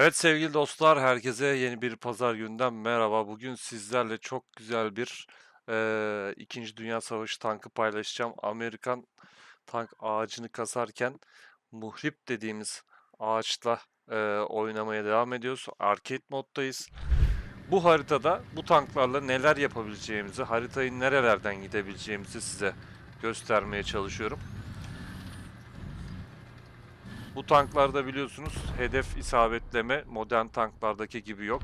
Evet sevgili dostlar, herkese yeni bir pazar günden merhaba. Bugün sizlerle çok güzel bir eee, İkinci Dünya Savaşı tankı paylaşacağım. Amerikan tank ağacını kasarken muhrip dediğimiz ağaçla eee, oynamaya devam ediyoruz. Arcade moddayız. Bu haritada bu tanklarla neler yapabileceğimizi, haritayı nerelerden gidebileceğimizi size göstermeye çalışıyorum. Bu tanklarda biliyorsunuz hedef isabetleme modern tanklardaki gibi yok.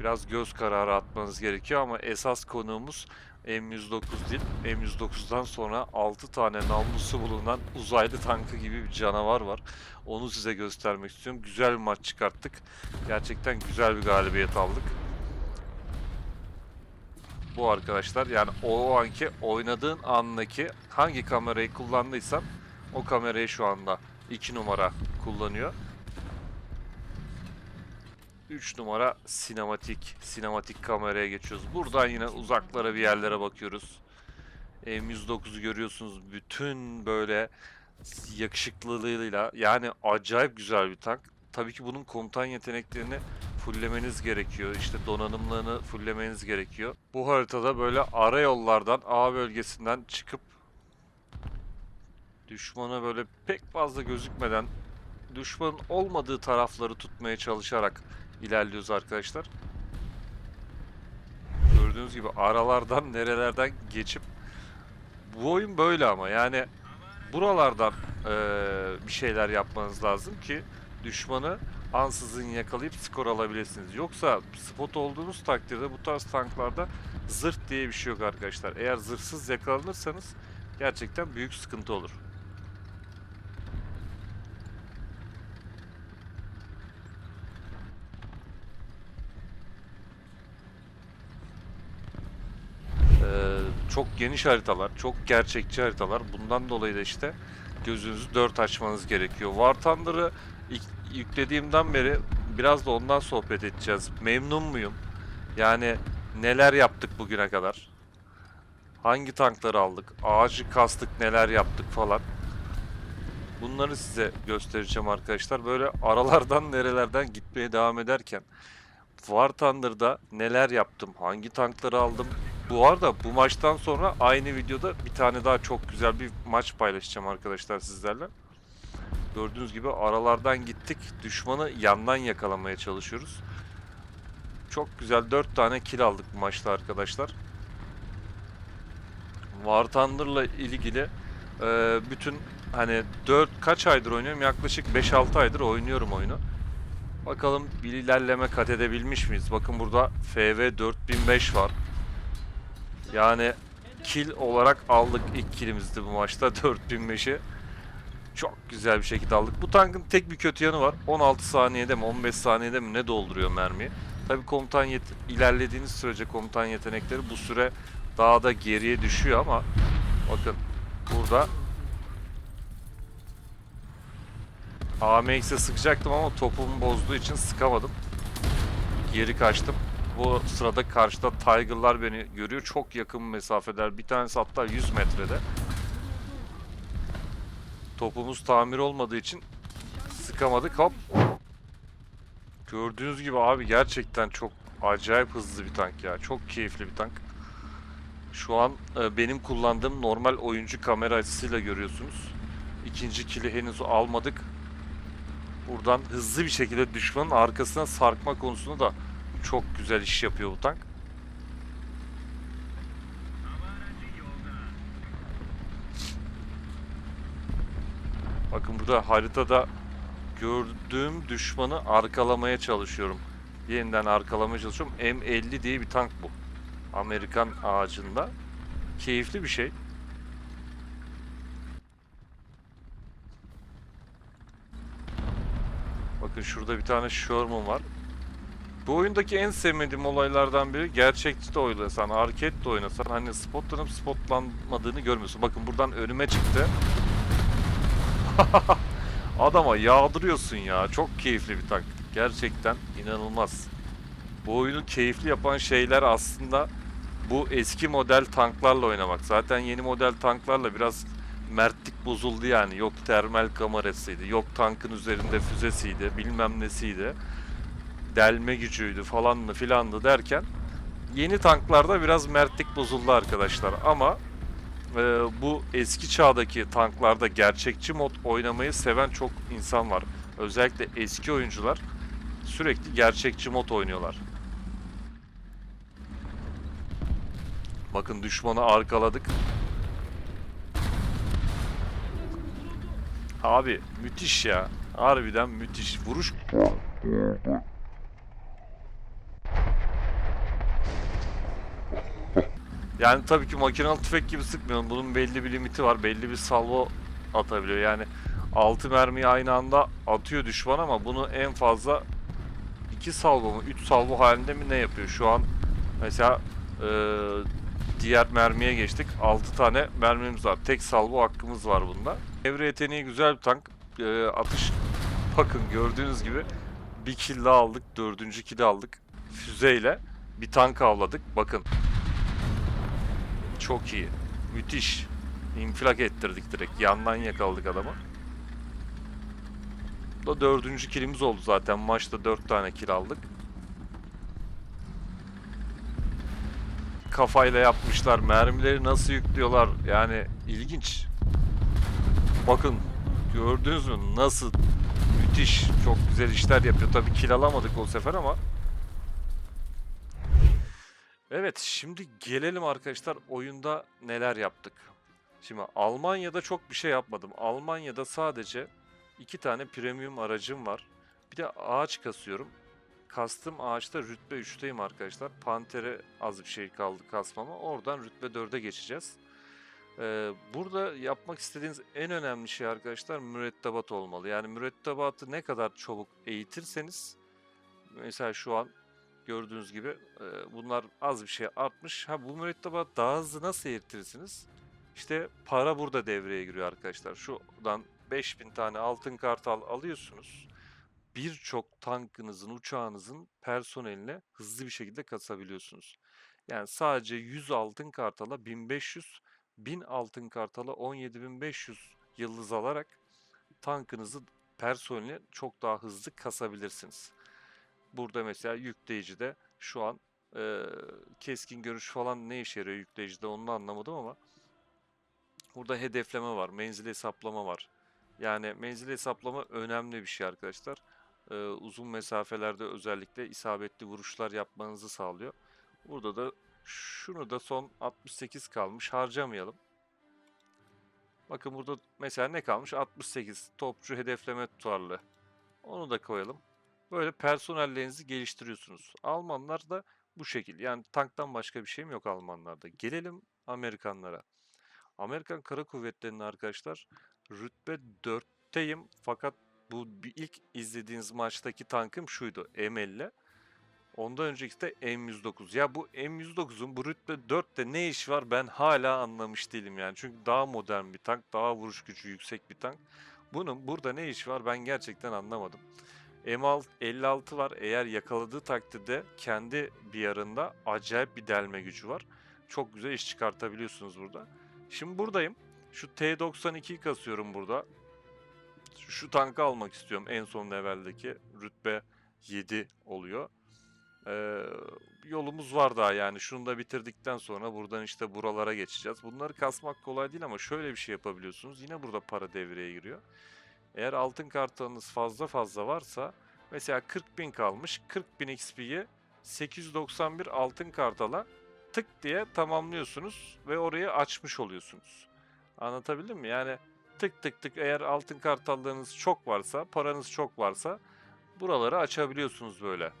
Biraz göz kararı atmanız gerekiyor ama esas konuğumuz M109 değil. M109'dan sonra 6 tane namlusu bulunan uzaylı tankı gibi bir canavar var. Onu size göstermek istiyorum. Güzel bir maç çıkarttık. Gerçekten güzel bir galibiyet aldık. Bu arkadaşlar yani o anki oynadığın andaki hangi kamerayı kullandıysan o kamerayı şu anda 2 numara kullanıyor. 3 numara sinematik, sinematik kameraya geçiyoruz. Buradan yine uzaklara bir yerlere bakıyoruz. M109'u görüyorsunuz bütün böyle yakışıklılığıyla yani acayip güzel bir tank. Tabii ki bunun komutan yeteneklerini fulllemeniz gerekiyor. İşte donanımlarını fulllemeniz gerekiyor. Bu haritada böyle ara yollardan A bölgesinden çıkıp düşmana böyle pek fazla gözükmeden düşmanın olmadığı tarafları tutmaya çalışarak ilerliyoruz arkadaşlar. Gördüğünüz gibi aralardan nerelerden geçip bu oyun böyle ama yani buralardan eee, bir şeyler yapmanız lazım ki düşmanı ansızın yakalayıp skor alabilirsiniz. Yoksa spot olduğunuz takdirde bu tarz tanklarda zırt diye bir şey yok arkadaşlar. Eğer zırhsız yakalanırsanız gerçekten büyük sıkıntı olur. Ee, çok geniş haritalar, çok gerçekçi haritalar. Bundan dolayı da işte gözünüzü dört açmanız gerekiyor. War Thunder'ı yüklediğimden beri biraz da ondan sohbet edeceğiz. Memnun muyum? Yani neler yaptık bugüne kadar? Hangi tankları aldık? Ağacı kastık, neler yaptık falan. Bunları size göstereceğim arkadaşlar. Böyle aralardan nerelerden gitmeye devam ederken War Thunder'da neler yaptım? Hangi tankları aldım? Bu arada bu maçtan sonra aynı videoda bir tane daha çok güzel bir maç paylaşacağım arkadaşlar sizlerle. Gördüğünüz gibi aralardan gittik. Düşmanı yandan yakalamaya çalışıyoruz. Çok güzel 4 tane kill aldık bu maçta arkadaşlar. War Thunder'la ilgili e, bütün hani 4 kaç aydır oynuyorum? Yaklaşık 5-6 aydır oynuyorum oyunu. Bakalım bir ilerleme kat edebilmiş miyiz? Bakın burada FV 4005 var. Yani kill olarak aldık ilk killimizdi bu maçta 4005'i. Çok güzel bir şekilde aldık. Bu tankın tek bir kötü yanı var. 16 saniyede mi 15 saniyede mi ne dolduruyor mermiyi. Tabi komutan yet ilerlediğiniz sürece komutan yetenekleri bu süre daha da geriye düşüyor ama bakın burada AMX'e sıkacaktım ama topumu bozduğu için sıkamadım. Geri kaçtım. Bu sırada karşıda Tiger'lar beni görüyor. Çok yakın mesafeler. Bir tanesi hatta 100 metrede. Topumuz tamir olmadığı için sıkamadık. Hop. Gördüğünüz gibi abi gerçekten çok acayip hızlı bir tank ya. Çok keyifli bir tank. Şu an e, benim kullandığım normal oyuncu kamera açısıyla görüyorsunuz. İkinci kili henüz almadık. Buradan hızlı bir şekilde düşmanın arkasına sarkma konusunda da çok güzel iş yapıyor bu tank. Bakın burada haritada gördüğüm düşmanı arkalamaya çalışıyorum. Yeniden arkalamaya çalışıyorum. M50 diye bir tank bu. Amerikan ağacında. Keyifli bir şey. Bakın şurada bir tane Sherman var. Bu oyundaki en sevmediğim olaylardan biri gerçekçi de oynasan, arcade de oynasan hani spotlanıp spotlanmadığını görmüyorsun. Bakın buradan önüme çıktı. Adama yağdırıyorsun ya. Çok keyifli bir tank. Gerçekten inanılmaz. Bu oyunu keyifli yapan şeyler aslında bu eski model tanklarla oynamak. Zaten yeni model tanklarla biraz mertlik bozuldu yani. Yok termal kamerasıydı, yok tankın üzerinde füzesiydi, bilmem nesiydi. Delme gücüydü falandı filandı derken yeni tanklarda biraz mertlik bozuldu arkadaşlar ama e, bu eski çağdaki tanklarda gerçekçi mod oynamayı seven çok insan var. Özellikle eski oyuncular sürekli gerçekçi mod oynuyorlar. Bakın düşmanı arkaladık. Abi müthiş ya. Harbiden müthiş. Vuruş Yani tabii ki makinalı tüfek gibi sıkmıyorum. Bunun belli bir limiti var. Belli bir salvo atabiliyor. Yani 6 mermiyi aynı anda atıyor düşman ama bunu en fazla 2 salvo mu 3 salvo halinde mi ne yapıyor? Şu an mesela e, diğer mermiye geçtik. 6 tane mermimiz var. Tek salvo hakkımız var bunda. Evre yeteneği güzel bir tank. E, atış bakın gördüğünüz gibi bir kill aldık. Dördüncü kill aldık. Füzeyle bir tank avladık. Bakın çok iyi. Müthiş. İnfilak ettirdik direkt. Yandan yakaladık adamı. Bu da dördüncü kilimiz oldu zaten. Maçta dört tane kill aldık. Kafayla yapmışlar. Mermileri nasıl yüklüyorlar. Yani ilginç. Bakın gördünüz mü nasıl müthiş çok güzel işler yapıyor. Tabii kill alamadık o sefer ama Evet, şimdi gelelim arkadaşlar oyunda neler yaptık. Şimdi Almanya'da çok bir şey yapmadım. Almanya'da sadece iki tane premium aracım var. Bir de ağaç kasıyorum. Kastım ağaçta rütbe 3'teyim arkadaşlar. Panter'e az bir şey kaldı kasmama. Oradan rütbe 4'e geçeceğiz. Ee, burada yapmak istediğiniz en önemli şey arkadaşlar mürettebat olmalı. Yani mürettebatı ne kadar çabuk eğitirseniz mesela şu an Gördüğünüz gibi e, bunlar az bir şey artmış. Ha bu mürettebat daha hızlı nasıl eritirirsiniz? İşte para burada devreye giriyor arkadaşlar. Şuradan 5000 tane altın kartal alıyorsunuz. Birçok tankınızın, uçağınızın personeline hızlı bir şekilde kasabiliyorsunuz. Yani sadece 100 altın kartala 1500, 1000 altın kartala 17500 yıldız alarak tankınızı personeline çok daha hızlı kasabilirsiniz. Burada mesela yükleyicide şu an e, keskin görüş falan ne işe yarıyor yükleyicide onu anlamadım ama burada hedefleme var, menzil hesaplama var. Yani menzil hesaplama önemli bir şey arkadaşlar. E, uzun mesafelerde özellikle isabetli vuruşlar yapmanızı sağlıyor. Burada da şunu da son 68 kalmış harcamayalım. Bakın burada mesela ne kalmış? 68 topçu hedefleme tutarlı. Onu da koyalım. Böyle personellerinizi geliştiriyorsunuz. Almanlar da bu şekil. Yani tanktan başka bir şeyim yok Almanlarda. Gelelim Amerikanlara. Amerikan Kara Kuvvetleri'nin arkadaşlar rütbe 4'teyim fakat bu bir ilk izlediğiniz maçtaki tankım şuydu M50. Ondan önceki de M109. Ya bu M109'un bu rütbe 4'te ne iş var ben hala anlamış değilim yani. Çünkü daha modern bir tank, daha vuruş gücü yüksek bir tank. Bunun burada ne iş var ben gerçekten anlamadım. M56 var. Eğer yakaladığı takdirde kendi bir yarında acayip bir delme gücü var. Çok güzel iş çıkartabiliyorsunuz burada. Şimdi buradayım. Şu T92'yi kasıyorum burada. Şu tankı almak istiyorum en son leveldeki. Rütbe 7 oluyor. Ee, yolumuz var daha yani. Şunu da bitirdikten sonra buradan işte buralara geçeceğiz. Bunları kasmak kolay değil ama şöyle bir şey yapabiliyorsunuz. Yine burada para devreye giriyor. Eğer altın kartlarınız fazla fazla varsa mesela 40.000 kalmış. 40.000 XP'yi 891 altın kartala tık diye tamamlıyorsunuz ve orayı açmış oluyorsunuz. Anlatabildim mi? Yani tık tık tık eğer altın kartallarınız çok varsa, paranız çok varsa buraları açabiliyorsunuz böyle.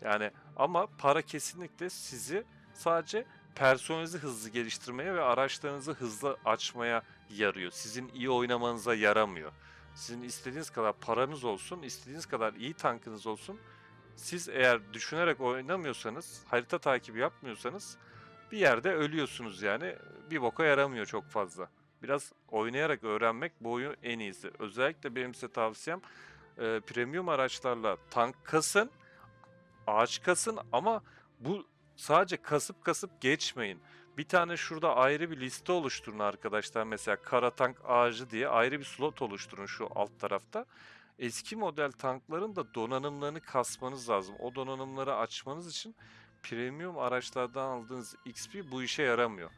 Yani ama para kesinlikle sizi sadece personelinizi hızlı geliştirmeye ve araçlarınızı hızlı açmaya yarıyor. Sizin iyi oynamanıza yaramıyor. Sizin istediğiniz kadar paranız olsun, istediğiniz kadar iyi tankınız olsun. Siz eğer düşünerek oynamıyorsanız, harita takibi yapmıyorsanız bir yerde ölüyorsunuz yani. Bir boka yaramıyor çok fazla. Biraz oynayarak öğrenmek bu oyun en iyisi. Özellikle benim size tavsiyem e, premium araçlarla tank kasın, ağaç kasın ama bu sadece kasıp kasıp geçmeyin. Bir tane şurada ayrı bir liste oluşturun arkadaşlar. Mesela kara tank ağacı diye ayrı bir slot oluşturun şu alt tarafta. Eski model tankların da donanımlarını kasmanız lazım. O donanımları açmanız için premium araçlardan aldığınız XP bu işe yaramıyor.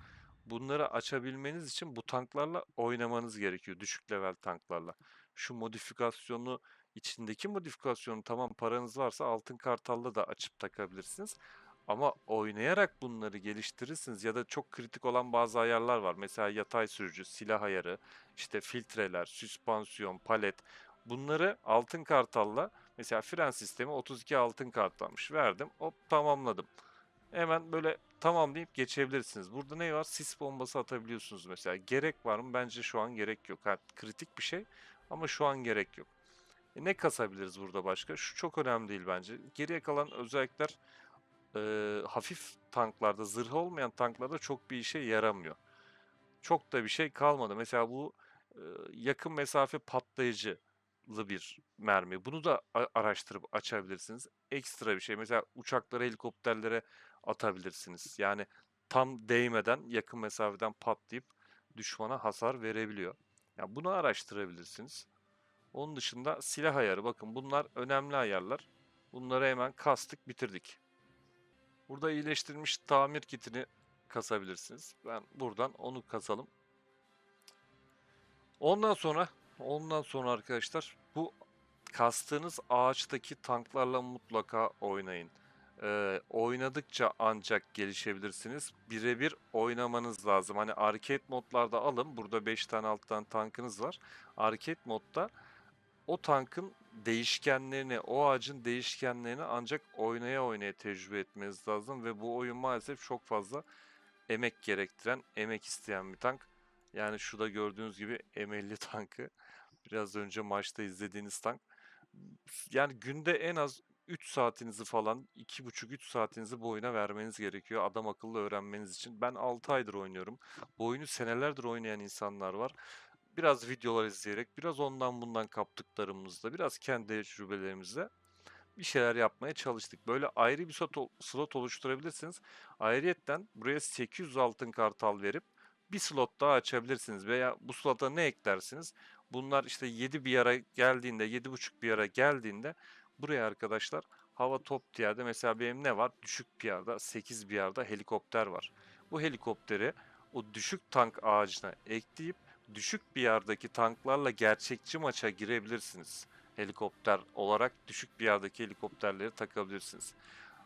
Bunları açabilmeniz için bu tanklarla oynamanız gerekiyor. Düşük level tanklarla. Şu modifikasyonu, içindeki modifikasyonu tamam paranız varsa altın kartalla da açıp takabilirsiniz. Ama oynayarak bunları geliştirirsiniz ya da çok kritik olan bazı ayarlar var. Mesela yatay sürücü, silah ayarı, işte filtreler, süspansiyon, palet. Bunları altın kartalla mesela fren sistemi 32 altın kartlanmış. Verdim. Hop tamamladım. Hemen böyle tamamlayıp geçebilirsiniz. Burada ne var? Sis bombası atabiliyorsunuz mesela. Gerek var mı? Bence şu an gerek yok. Ha, kritik bir şey ama şu an gerek yok. E, ne kasabiliriz burada başka? Şu çok önemli değil bence. Geriye kalan özellikler e, hafif tanklarda, zırhı olmayan tanklarda çok bir işe yaramıyor. Çok da bir şey kalmadı. Mesela bu e, yakın mesafe patlayıcılı bir mermi. Bunu da araştırıp açabilirsiniz. Ekstra bir şey. Mesela uçaklara, helikopterlere atabilirsiniz. Yani tam değmeden yakın mesafeden patlayıp düşmana hasar verebiliyor. Yani bunu araştırabilirsiniz. Onun dışında silah ayarı. Bakın bunlar önemli ayarlar. Bunları hemen kastık, bitirdik. Burada iyileştirilmiş tamir kitini kasabilirsiniz. Ben buradan onu kasalım. Ondan sonra ondan sonra arkadaşlar bu kastığınız ağaçtaki tanklarla mutlaka oynayın. Ee, oynadıkça ancak gelişebilirsiniz. Birebir oynamanız lazım. Hani arcade modlarda alın. Burada 5 tane 6 tane tankınız var. Arcade modda o tankın değişkenlerini, o ağacın değişkenlerini ancak oynaya oynaya tecrübe etmeniz lazım ve bu oyun maalesef çok fazla emek gerektiren, emek isteyen bir tank. Yani şurada gördüğünüz gibi M50 tankı. Biraz önce maçta izlediğiniz tank. Yani günde en az 3 saatinizi falan 2,5-3 saatinizi bu oyuna vermeniz gerekiyor adam akıllı öğrenmeniz için. Ben 6 aydır oynuyorum. Bu oyunu senelerdir oynayan insanlar var biraz videolar izleyerek, biraz ondan bundan kaptıklarımızla, biraz kendi tecrübelerimizle bir şeyler yapmaya çalıştık. Böyle ayrı bir slot, oluşturabilirsiniz. Ayrıyetten buraya 800 altın kartal verip bir slot daha açabilirsiniz veya bu slota ne eklersiniz? Bunlar işte 7 bir ara geldiğinde, 7.5 bir ara geldiğinde buraya arkadaşlar hava top tiyerde mesela benim ne var? Düşük piyarda, 8 bir yerde helikopter var. Bu helikopteri o düşük tank ağacına ekleyip düşük bir yerdeki tanklarla gerçekçi maça girebilirsiniz. Helikopter olarak düşük bir yerdeki helikopterleri takabilirsiniz.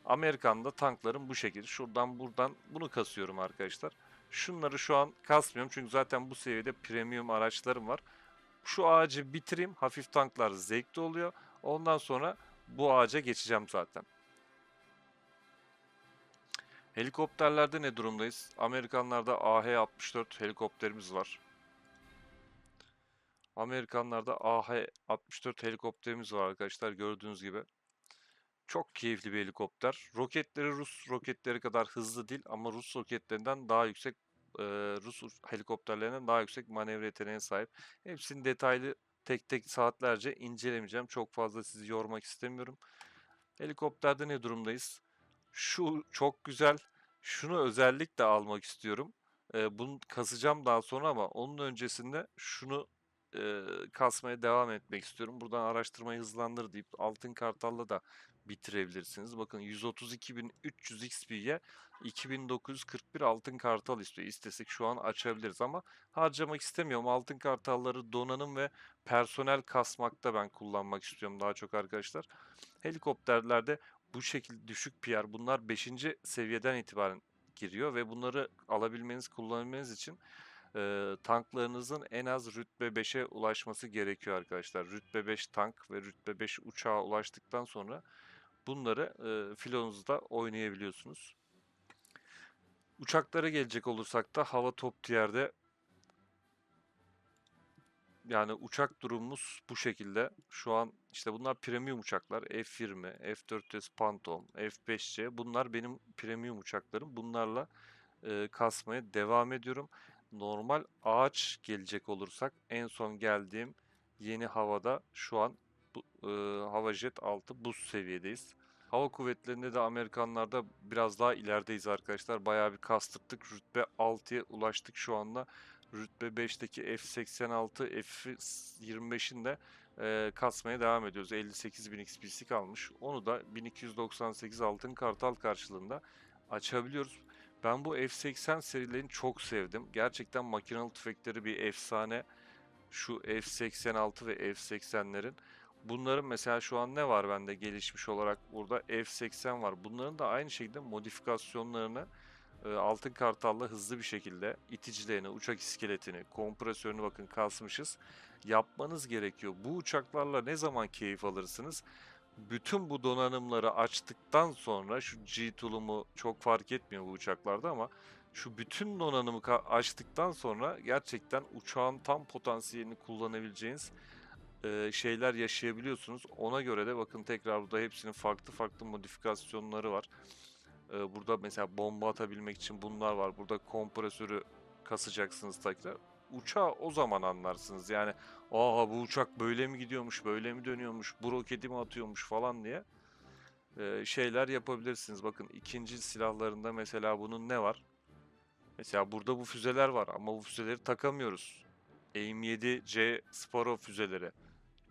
Amerikan'da tankların bu şekilde. Şuradan buradan bunu kasıyorum arkadaşlar. Şunları şu an kasmıyorum çünkü zaten bu seviyede premium araçlarım var. Şu ağacı bitireyim. Hafif tanklar zevkli oluyor. Ondan sonra bu ağaca geçeceğim zaten. Helikopterlerde ne durumdayız? Amerikanlarda AH-64 helikopterimiz var. Amerikanlarda AH-64 helikopterimiz var arkadaşlar gördüğünüz gibi. Çok keyifli bir helikopter. Roketleri Rus roketleri kadar hızlı değil ama Rus roketlerinden daha yüksek e, Rus helikopterlerinden daha yüksek manevra yeteneğine sahip. Hepsini detaylı tek tek saatlerce incelemeyeceğim. Çok fazla sizi yormak istemiyorum. Helikopterde ne durumdayız? Şu çok güzel. Şunu özellikle almak istiyorum. E, bunu kasacağım daha sonra ama onun öncesinde şunu e, kasmaya devam etmek istiyorum. Buradan araştırmayı hızlandır deyip altın kartalla da bitirebilirsiniz. Bakın 132.300 XP'ye 2941 altın kartal istiyor. İstesek şu an açabiliriz ama harcamak istemiyorum. Altın kartalları donanım ve personel kasmakta ben kullanmak istiyorum daha çok arkadaşlar. Helikopterlerde bu şekilde düşük PR bunlar 5. seviyeden itibaren giriyor ve bunları alabilmeniz, kullanabilmeniz için e, tanklarınızın en az rütbe 5'e ulaşması gerekiyor arkadaşlar. Rütbe 5 tank ve rütbe 5 uçağa ulaştıktan sonra bunları e, filonuzda oynayabiliyorsunuz. Uçaklara gelecek olursak da hava top tiyerde yani uçak durumumuz bu şekilde. Şu an işte bunlar premium uçaklar. F-20, F-4S Phantom, F-5C bunlar benim premium uçaklarım. Bunlarla e, kasmaya devam ediyorum normal ağaç gelecek olursak en son geldiğim yeni havada şu an bu, e, hava jet 6 buz seviyedeyiz. Hava kuvvetlerinde de Amerikanlarda biraz daha ilerideyiz arkadaşlar. Bayağı bir kastırdık. Rütbe 6'ya ulaştık şu anda. Rütbe 5'teki F-86, F-25'in de e, kasmaya devam ediyoruz. 58.000 XP'si kalmış. Onu da 1298 altın kartal karşılığında açabiliyoruz. Ben bu F80 serilerini çok sevdim. Gerçekten makinalı tüfekleri bir efsane. Şu F86 ve F80'lerin. Bunların mesela şu an ne var bende gelişmiş olarak burada F80 var. Bunların da aynı şekilde modifikasyonlarını e, altın kartalla hızlı bir şekilde iticilerini, uçak iskeletini, kompresörünü bakın kasmışız. Yapmanız gerekiyor. Bu uçaklarla ne zaman keyif alırsınız? Bütün bu donanımları açtıktan sonra şu G tulumu çok fark etmiyor bu uçaklarda ama şu bütün donanımı açtıktan sonra gerçekten uçağın tam potansiyelini kullanabileceğiniz e, şeyler yaşayabiliyorsunuz. Ona göre de bakın tekrar burada hepsinin farklı farklı modifikasyonları var. E, burada mesela bomba atabilmek için bunlar var. Burada kompresörü kasacaksınız tekrar. Uçağı o zaman anlarsınız. Yani aa bu uçak böyle mi gidiyormuş, böyle mi dönüyormuş, bu roketi mi atıyormuş falan diye e, şeyler yapabilirsiniz. Bakın ikinci silahlarında mesela bunun ne var? Mesela burada bu füzeler var ama bu füzeleri takamıyoruz. AIM-7C Sparrow füzeleri.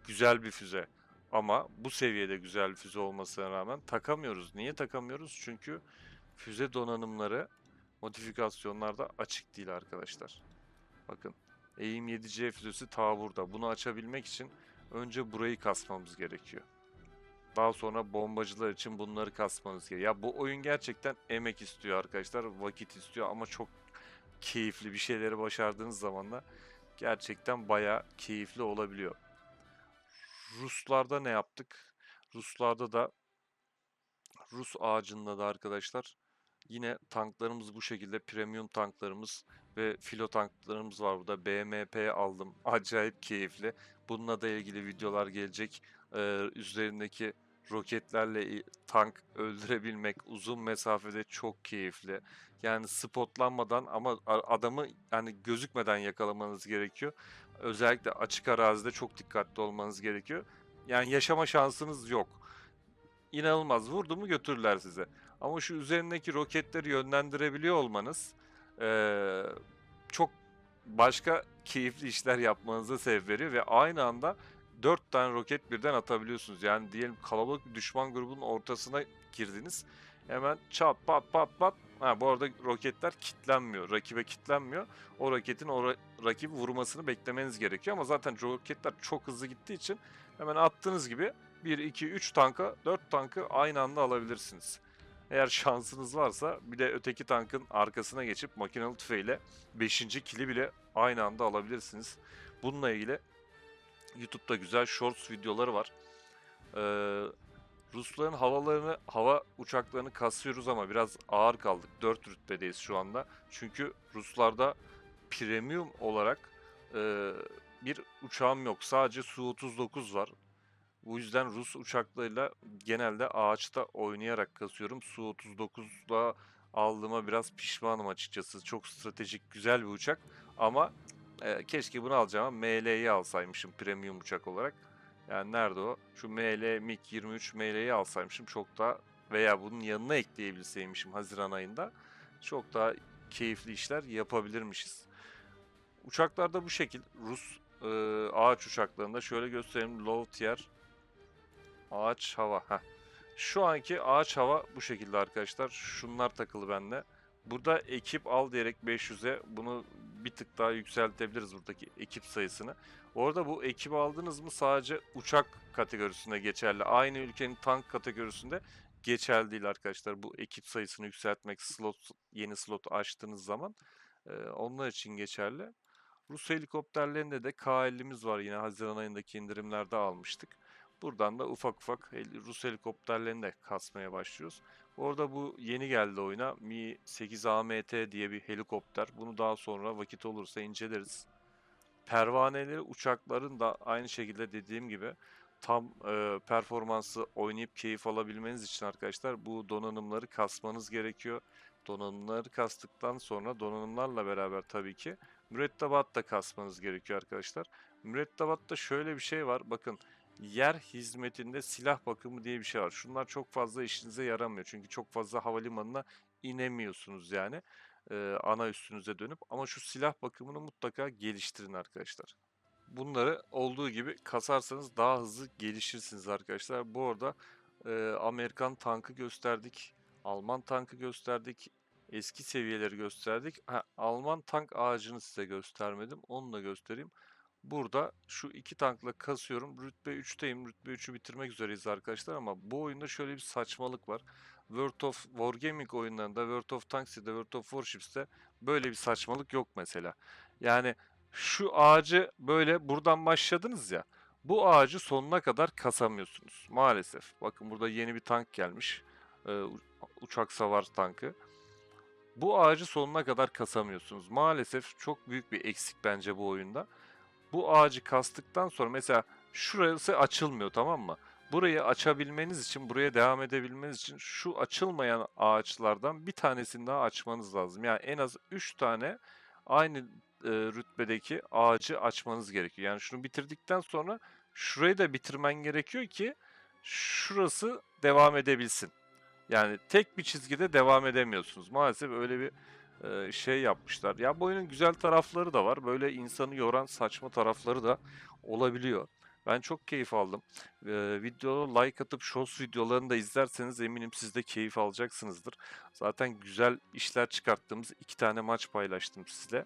Güzel bir füze. Ama bu seviyede güzel bir füze olmasına rağmen takamıyoruz. Niye takamıyoruz? Çünkü füze donanımları modifikasyonlarda açık değil arkadaşlar. Bakın AIM-7C füzesi ta burada. Bunu açabilmek için önce burayı kasmamız gerekiyor. Daha sonra bombacılar için bunları kasmanız gerekiyor. Ya bu oyun gerçekten emek istiyor arkadaşlar. Vakit istiyor ama çok keyifli bir şeyleri başardığınız zaman da gerçekten bayağı keyifli olabiliyor. Ruslarda ne yaptık? Ruslarda da Rus ağacında da arkadaşlar yine tanklarımız bu şekilde premium tanklarımız ve filo tanklarımız var burada. BMP aldım. Acayip keyifli. Bununla da ilgili videolar gelecek. Ee, üzerindeki roketlerle tank öldürebilmek uzun mesafede çok keyifli. Yani spotlanmadan ama adamı yani gözükmeden yakalamanız gerekiyor. Özellikle açık arazide çok dikkatli olmanız gerekiyor. Yani yaşama şansınız yok. İnanılmaz. Vurdu mu götürürler size. Ama şu üzerindeki roketleri yönlendirebiliyor olmanız eee, çok başka keyifli işler yapmanıza sebep veriyor ve aynı anda 4 tane roket birden atabiliyorsunuz. Yani diyelim kalabalık bir düşman grubunun ortasına girdiniz. Hemen çat pat pat pat. Ha bu arada roketler kitlenmiyor. Rakibe kitlenmiyor. O raketin o ra- rakibi vurmasını beklemeniz gerekiyor ama zaten roketler çok hızlı gittiği için hemen attığınız gibi 1 2 3 tanka 4 tankı aynı anda alabilirsiniz. Eğer şansınız varsa bir de öteki tankın arkasına geçip makinalı tüfeğiyle 5. kili bile aynı anda alabilirsiniz. Bununla ilgili YouTube'da güzel shorts videoları var. Ee, Rusların havalarını, hava uçaklarını kasıyoruz ama biraz ağır kaldık. 4 rütbedeyiz şu anda. Çünkü Ruslarda premium olarak e, bir uçağım yok. Sadece Su-39 var. Bu yüzden Rus uçaklarıyla genelde ağaçta oynayarak kasıyorum. Su-39'da aldığıma biraz pişmanım açıkçası. Çok stratejik, güzel bir uçak. Ama e, keşke bunu alacağıma ML'yi alsaymışım premium uçak olarak. Yani nerede o? Şu ML MiG-23 ML'yi alsaymışım çok daha veya bunun yanına ekleyebilseymişim Haziran ayında çok daha keyifli işler yapabilirmişiz. Uçaklarda bu şekil Rus e, ağaç uçaklarında şöyle göstereyim low tier ağaç hava. Heh. Şu anki ağaç hava bu şekilde arkadaşlar. Şunlar takılı bende. Burada ekip al diyerek 500'e bunu bir tık daha yükseltebiliriz buradaki ekip sayısını. Orada bu ekibi aldınız mı sadece uçak kategorisinde geçerli. Aynı ülkenin tank kategorisinde geçerli değil arkadaşlar. Bu ekip sayısını yükseltmek slot yeni slot açtığınız zaman e, onlar için geçerli. Rus helikopterlerinde de K50'miz var yine Haziran ayındaki indirimlerde almıştık. Buradan da ufak ufak Rus helikopterlerini de kasmaya başlıyoruz. Orada bu yeni geldi oyuna Mi-8 AMT diye bir helikopter. Bunu daha sonra vakit olursa inceleriz. Pervaneleri uçakların da aynı şekilde dediğim gibi tam e, performansı oynayıp keyif alabilmeniz için arkadaşlar bu donanımları kasmanız gerekiyor. Donanımları kastıktan sonra donanımlarla beraber tabii ki mürettebat da kasmanız gerekiyor arkadaşlar. Mürettebatta şöyle bir şey var. Bakın yer hizmetinde silah bakımı diye bir şey var. Şunlar çok fazla işinize yaramıyor. Çünkü çok fazla havalimanına inemiyorsunuz yani. e, ana üstünüze dönüp. Ama şu silah bakımını mutlaka geliştirin arkadaşlar. bunları olduğu gibi kasarsanız daha hızlı gelişirsiniz arkadaşlar. Bu arada e, Amerikan tankı gösterdik. Alman tankı gösterdik. Eski seviyeleri gösterdik. Ha, Alman tank ağacını size göstermedim. Onu da göstereyim. Burada şu iki tankla kasıyorum. Rütbe 3'teyim. Rütbe 3'ü bitirmek üzereyiz arkadaşlar ama bu oyunda şöyle bir saçmalık var. World of Wargaming oyunlarında, World of Tanks'te, World of Warships'te böyle bir saçmalık yok mesela. Yani şu ağacı böyle buradan başladınız ya. Bu ağacı sonuna kadar kasamıyorsunuz maalesef. Bakın burada yeni bir tank gelmiş. Ee, uçak savar tankı. Bu ağacı sonuna kadar kasamıyorsunuz. Maalesef çok büyük bir eksik bence bu oyunda. Bu ağacı kastıktan sonra mesela şurası açılmıyor tamam mı? Burayı açabilmeniz için, buraya devam edebilmeniz için şu açılmayan ağaçlardan bir tanesini daha açmanız lazım. Yani en az 3 tane aynı e, rütbedeki ağacı açmanız gerekiyor. Yani şunu bitirdikten sonra şurayı da bitirmen gerekiyor ki şurası devam edebilsin. Yani tek bir çizgide devam edemiyorsunuz. Maalesef öyle bir şey yapmışlar. Ya bu oyunun güzel tarafları da var. Böyle insanı yoran saçma tarafları da olabiliyor. Ben çok keyif aldım. Ee, videoya like atıp shorts videolarını da izlerseniz eminim siz de keyif alacaksınızdır. Zaten güzel işler çıkarttığımız iki tane maç paylaştım sizle.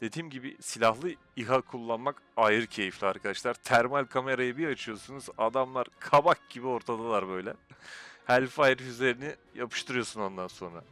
Dediğim gibi silahlı İHA kullanmak ayrı keyifli arkadaşlar. Termal kamerayı bir açıyorsunuz adamlar kabak gibi ortadalar böyle. Hellfire füzelerini yapıştırıyorsun ondan sonra.